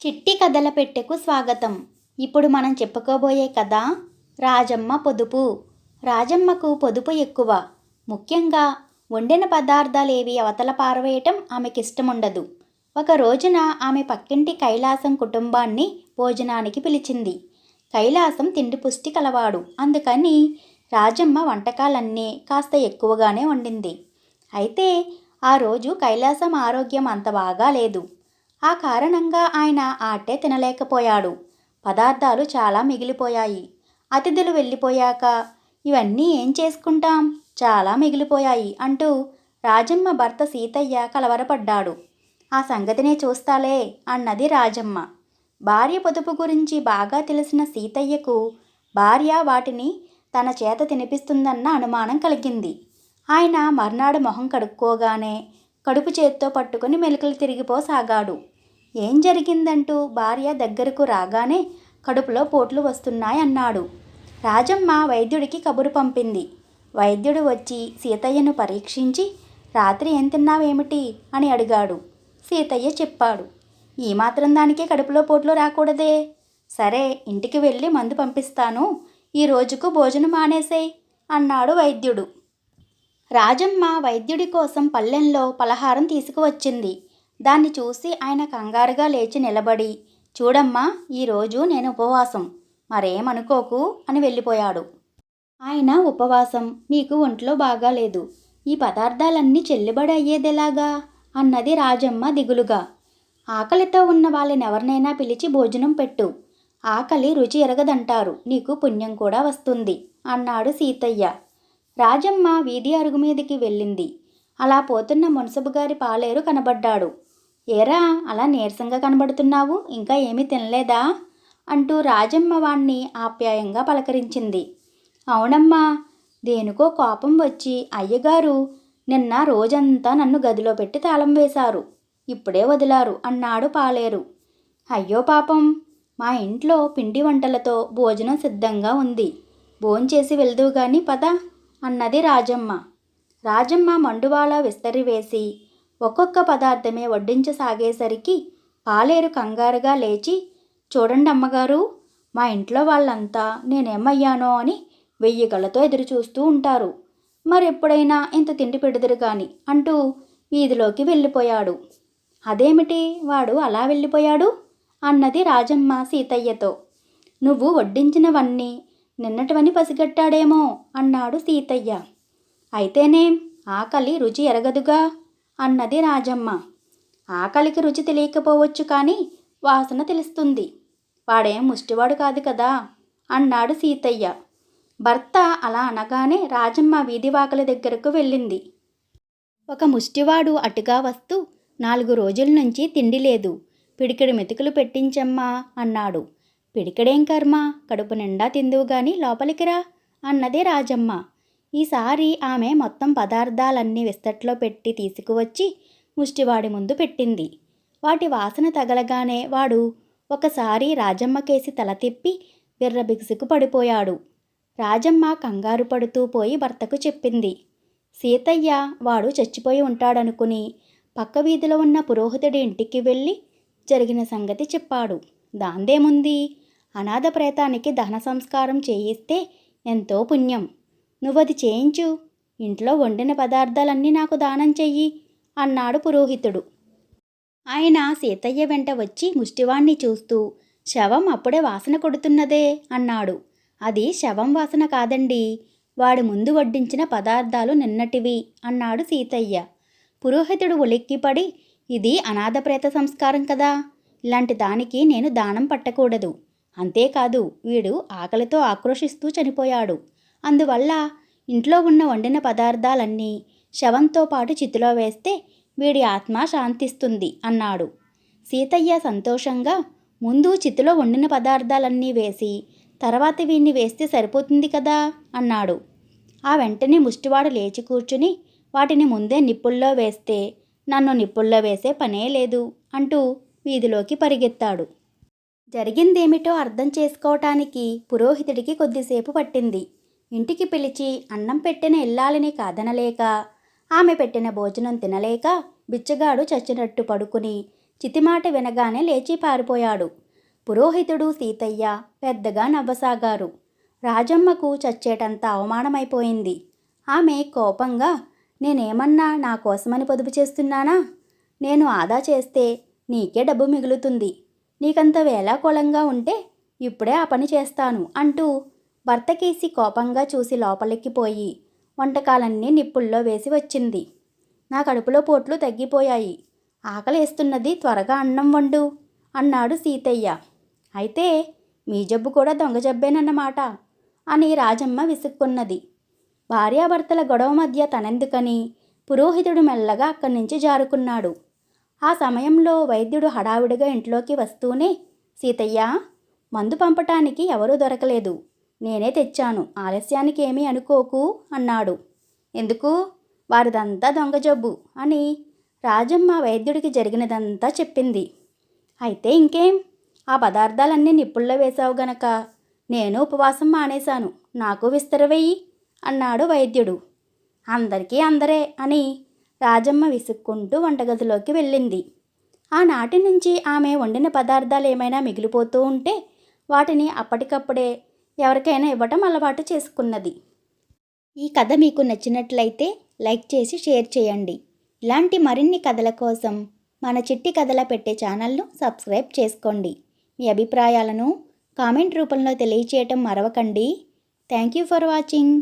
చిట్టి కథల పెట్టెకు స్వాగతం. ఇప్పుడు మనం చెప్పుకోబోయే కథ రాజమ్మ పొదుపు. రాజమ్మకు పొదుపు ఎక్కువ. ముఖ్యంగా వండిన పదార్థాలేవి అవతల పారవేయటం ఆమెకి ఇష్టముండదు ఒక రోజున ఆమె పక్కింటి కైలాసం కుటుంబాన్ని భోజనానికి పిలిచింది. కైలాసం తిండి పుష్టి కలవాడు. అందుకని రాజమ్మ వంటకాలన్నీ కాస్త ఎక్కువగానే వండింది. అయితే ఆ రోజు కైలాసం ఆరోగ్యం అంత బాగా లేదు ఆ కారణంగా ఆయన ఆటే తినలేకపోయాడు. పదార్థాలు చాలా మిగిలిపోయాయి. అతిథులు వెళ్ళిపోయాక ఇవన్నీ ఏం చేసుకుంటాం? చాలా మిగిలిపోయాయి అంటూ రాజమ్మ భర్త సీతయ్య కలవరపడ్డాడు. ఆ సంగతినే చూస్తాలే అన్నది రాజమ్మ. భార్య పొదుపు గురించి బాగా తెలిసిన సీతయ్యకు భార్య వాటిని తన చేత తినిపిస్తుందన్న అనుమానం కలిగింది. ఆయన మర్నాడు మొహం కడుక్కోగానే కడుపు చేత్తో పట్టుకుని మెలికలు తిరిగిపోసాగాడు. ఏం జరిగిందంటూ భార్య దగ్గరకు రాగానే కడుపులో పోట్లు వస్తున్నాయన్నాడు. రాజమ్మ వైద్యుడికి కబురు పంపింది. వైద్యుడు వచ్చి సీతయ్యను పరీక్షించి రాత్రి ఏం తిన్నావేమిటి? అని అడిగాడు. సీతయ్య చెప్పాడు. ఈ మాత్రం దానికే కడుపులో పోట్లు రాకూడదే. సరే ఇంటికి వెళ్ళి మందు పంపిస్తాను. ఈ రోజుకు భోజనం మానేసేయ్ అన్నాడు వైద్యుడు. రాజమ్మ వైద్యుడి కోసం పల్లెంలో పలహారం తీసుకువచ్చింది. దాన్ని చూసి ఆయన కంగారుగా లేచి నిలబడి చూడమ్మా ఈరోజు నేను ఉపవాసం. మరేమనుకోకు? అని వెళ్ళిపోయాడు. ఆయన ఉపవాసం. నీకు ఒంట్లో బాగాలేదు ఈ పదార్థాలన్నీ చెల్లుబడి అయ్యేదెలాగా? అన్నది రాజమ్మ దిగులుగా. ఆకలితో ఉన్న వాళ్ళని ఎవరినైనా పిలిచి భోజనం పెట్టు. ఆకలి రుచి ఎరగదంటారు. నీకు పుణ్యం కూడా వస్తుంది అన్నాడు సీతయ్య. రాజమ్మ వీధి అరుగు మీదకి వెళ్ళింది. అలా పోతున్న మున్సబు గారి పాలేరు కనబడ్డాడు. ఏరా అలా నీరసంగా కనబడుతున్నావు ఇంకా ఏమీ తినలేదా? అంటూ రాజమ్మ వాణ్ణి ఆప్యాయంగా పలకరించింది. అవునమ్మా దేనికో కోపం వచ్చి అయ్యగారు నిన్న రోజంతా నన్ను గదిలో పెట్టి తాళం వేశారు. ఇప్పుడే వదిలారు అన్నాడు పాలేరు. అయ్యో పాపం మా ఇంట్లో పిండి వంటలతో భోజనం సిద్ధంగా ఉంది. భోంచేసి వెళ్దువు గాని పద అన్నది రాజమ్మ. రాజమ్మ మండువాళ విస్తరి వేసి ఒక్కొక్క పదార్థమే వడ్డించసాగేసరికి పాలేరు కంగారుగా లేచి చూడండి అమ్మగారు మా ఇంట్లో వాళ్ళంతా నేనేమయ్యానో అని వెయ్యి కళ్ళతో ఎదురు చూస్తూ ఉంటారు. మరెప్పుడైనా ఇంత తిండి పెడుదురు కాని అంటూ వీధిలోకి వెళ్ళిపోయాడు. అదేమిటి? వాడు అలా వెళ్ళిపోయాడు? అన్నది రాజమ్మ సీతయ్యతో. నువ్వు వడ్డించినవన్నీ నిన్నటివని పసిగట్టాడేమో అన్నాడు సీతయ్య. అయితేనేం? ఆకలి రుచి ఎరగదుగా? అన్నది రాజమ్మ. ఆకలికి రుచి తెలియకపోవచ్చు కానీ వాసన తెలుస్తుంది. వాడేం ముష్టివాడు కాదు కదా అన్నాడు సీతయ్య. భర్త అలా అనగానే రాజమ్మ వీధివాకల దగ్గరకు వెళ్ళింది. ఒక ముష్టివాడు అటుగా వస్తూ నాలుగు రోజుల నుంచి తిండి లేదు. పిడికిడి మెతుకులు పెట్టించమ్మా అన్నాడు. పిడికిడేం కర్మ? కడుపు నిండా తిందువు గాని లోపలికి రా అన్నదే రాజమ్మ. ఈసారి ఆమె మొత్తం పదార్థాలన్నీ విస్తట్లో పెట్టి తీసుకువచ్చి ముష్టివాడి ముందు పెట్టింది. వాటి వాసన తగలగానే వాడు ఒకసారి రాజమ్మకేసి తల తిప్పి విర్రబిగుసుకు పడిపోయాడు. రాజమ్మ కంగారు పడుతూ పోయి భర్తకు చెప్పింది. సీతయ్య వాడు చచ్చిపోయి ఉంటాడనుకుని పక్క వీధిలో ఉన్న పురోహితుడి ఇంటికి వెళ్ళి జరిగిన సంగతి చెప్పాడు. దాందేముంది? అనాథ ప్రేతానికి దహన సంస్కారం చేయిస్తే ఎంతో పుణ్యం. నువ్వది చేయించు. ఇంట్లో వండిన పదార్థాలన్నీ నాకు దానం చెయ్యి అన్నాడు పురోహితుడు. ఆయన సీతయ్య వెంట వచ్చి ముష్టివాణ్ణి చూస్తూ శవం అప్పుడే వాసన కొడుతున్నదే అన్నాడు. అది శవం వాసన కాదండి. వాడి ముందు వడ్డించిన పదార్థాలు నిన్నటివి అన్నాడు సీతయ్య. పురోహితుడు ఉలిక్కిపడి ఇది అనాథ ప్రేత సంస్కారం కదా. ఇలాంటి దానికి నేను దానం పట్టకూడదు. అంతేకాదు వీడు ఆకలితో ఆక్రోషిస్తూ చనిపోయాడు. అందువల్ల ఇంట్లో ఉన్న వండిన పదార్థాలన్నీ శవంతో పాటు చితిలో వేస్తే వీడి ఆత్మ శాంతిస్తుంది అన్నాడు. సీతయ్య సంతోషంగా ముందు చితిలో వండిన పదార్థాలన్నీ వేసి తర్వాత వీణ్ణి వేస్తే సరిపోతుంది కదా అన్నాడు. ఆ వెంటనే ముష్టివాడు లేచి కూర్చుని వాటిని ముందే నిప్పుల్లో వేస్తే నన్ను నిప్పుల్లో వేసే పనే లేదు అంటూ వీధిలోకి పరిగెత్తాడు. జరిగిందేమిటో అర్థం చేసుకోవటానికి పురోహితుడికి కొద్దిసేపు పట్టింది. ఇంటికి పిలిచి అన్నం పెట్టిన ఇల్లాలని కాదనలేక ఆమె పెట్టిన భోజనం తినలేక బిచ్చగాడు చచ్చినట్టు పడుకుని చితిమాట వినగానే లేచి పారిపోయాడు. పురోహితుడు సీతయ్య పెద్దగా నవ్వసాగారు. రాజమ్మకు చచ్చేటంత అవమానమైపోయింది. ఆమె కోపంగా నేనేమన్నా నా కోసమని పొదుపు చేస్తున్నానా? నేను ఆదా చేస్తే నీకే డబ్బు మిగులుతుంది. నీకంత వేలాకోళంగా ఉంటే ఇప్పుడే ఆ పని చేస్తాను అంటూ భర్తకేసి కోపంగా చూసి లోపలిక్కిపోయి వంటకాలన్నీ నిప్పుల్లో వేసి వచ్చింది. నా కడుపులో పోట్లు తగ్గిపోయాయి. ఆకలేస్తున్నది త్వరగా అన్నం వండు అన్నాడు సీతయ్య. అయితే మీ జబ్బు కూడా దొంగ జబ్బేనన్నమాట అని రాజమ్మ విసుక్కున్నది. భార్యాభర్తల గొడవ మధ్య తనెందుకని పురోహితుడు మెల్లగా అక్కడి నుంచి జారుకున్నాడు. ఆ సమయంలో వైద్యుడు హడావిడిగా ఇంట్లోకి వస్తూనే సీతయ్య మందు పంపటానికి ఎవరూ దొరకలేదు. నేనే తెచ్చాను. ఆలస్యానికి ఏమీ అనుకోకు అన్నాడు. ఎందుకు? వారిదంతా దొంగ జబ్బు అని రాజమ్మ వైద్యుడికి జరిగినదంతా చెప్పింది. అయితే ఇంకేం? ఆ పదార్థాలన్నీ నిప్పుల్లో వేశావు గనక. నేను ఉపవాసం మానేశాను. నాకు విస్తరవేయి అన్నాడు వైద్యుడు. అందరికీ అందరే అని రాజమ్మ విసుక్కుంటూ వంటగదిలోకి వెళ్ళింది. ఆనాటి నుంచి ఆమె వండిన పదార్థాలు ఏమైనా మిగిలిపోతూ ఉంటే వాటిని అప్పటికప్పుడే ఎవరికైనా ఇవ్వటం అలవాటు చేసుకున్నది. ఈ కథ మీకు నచ్చినట్లయితే లైక్ చేసి షేర్ చేయండి. ఇలాంటి మరిన్ని కథల కోసం మన చిట్టి కథల పెట్టే ఛానల్ను సబ్స్క్రైబ్ చేసుకోండి. మీ అభిప్రాయాలను కామెంట్ రూపంలో తెలియచేయటం మరవకండి. Thank you for watching.